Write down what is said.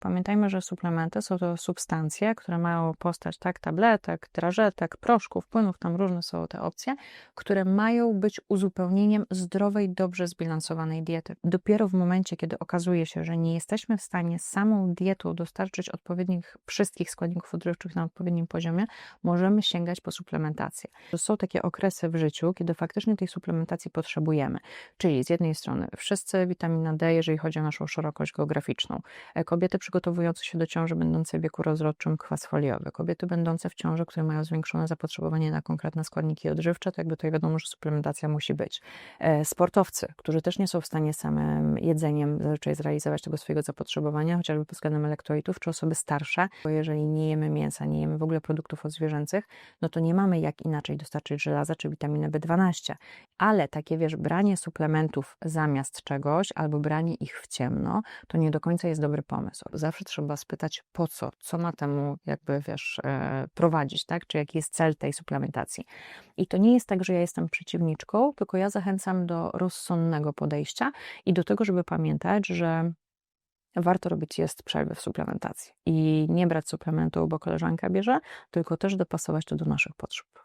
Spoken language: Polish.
Pamiętajmy, że suplementy są to substancje, które mają postać tak tabletek, drażetek, proszków, płynów, tam różne są te opcje, które mają być uzupełnieniem zdrowej, dobrze zbilansowanej diety. Dopiero w momencie, kiedy okazuje się, że nie jesteśmy w stanie samą dietą dostarczyć odpowiednich wszystkich składników odżywczych na odpowiednim poziomie, możemy sięgać po suplementację. Są takie okresy w życiu, kiedy faktycznie tej suplementacji potrzebujemy. Czyli z jednej strony wszyscy witamina D, jeżeli chodzi o naszą szerokość geograficzną, E, kobiety przygotowujące się do ciąży, będące w wieku rozrodczym, kwas foliowy, kobiety będące w ciąży, które mają zwiększone zapotrzebowanie na konkretne składniki odżywcze, to jakby tutaj wiadomo, że suplementacja musi być. E, Sportowcy, którzy też nie są w stanie samym jedzeniem zazwyczaj zrealizować tego swojego zapotrzebowania, chociażby pod względem elektrolitów, czy osoby starsze, bo jeżeli nie jemy mięsa, nie jemy w ogóle produktów odzwierzęcych, no to nie mamy jak inaczej dostarczyć żelaza czy witaminy B12. Ale takie, wiesz, branie suplementów zamiast czegoś albo branie ich w ciemno, to nie do końca jest dobry pomysł. Zawsze trzeba spytać po co, co ma temu jakby, wiesz, e, prowadzić, tak? Czy jaki jest cel tej suplementacji. I to nie jest tak, że ja jestem przeciwniczką, tylko ja zachęcam do rozsądnego podejścia i do tego, żeby pamiętać, że warto robić jest przerwy w suplementacji i nie brać suplementu, bo koleżanka bierze, tylko też dopasować to do naszych potrzeb.